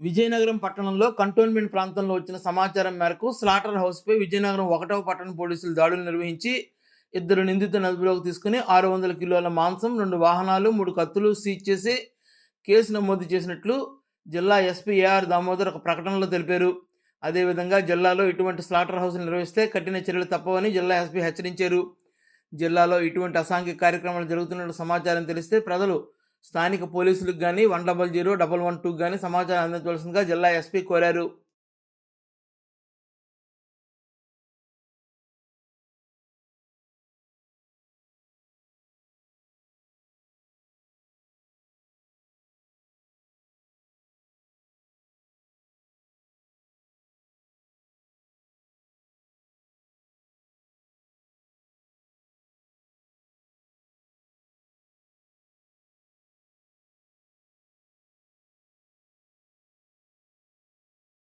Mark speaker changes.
Speaker 1: విజయనగరం పట్టణంలో కంటోన్మెంట్ ప్రాంతంలో వచ్చిన సమాచారం మేరకు స్లాటర్ హౌస్పై విజయనగరం ఒకటవ పట్టణ పోలీసులు దాడులు నిర్వహించి ఇద్దరు నిందితులను అదుపులోకి తీసుకుని ఆరు వందల కిలోల మాంసం రెండు వాహనాలు మూడు కత్తులు సీజ్ చేసి కేసు నమోదు చేసినట్లు జిల్లా ఎస్పీ ఏఆర్ దామోదర్ ఒక ప్రకటనలో తెలిపారు. అదేవిధంగా జిల్లాలో ఇటువంటి స్లాటర్ హౌస్ నిర్వహిస్తే కఠిన చర్యలు తప్పవని జిల్లా ఎస్పీ హెచ్చరించారు. జిల్లాలో ఇటువంటి అసాంఘిక కార్యక్రమాలు జరుగుతున్నట్టు సమాచారం తెలిస్తే ప్రజలు స్థానిక పోలీసులకు కానీ one double zero double one టూకి కానీ సమాచారం అందించవలసిందిగా జిల్లా ఎస్పీ కోరారు.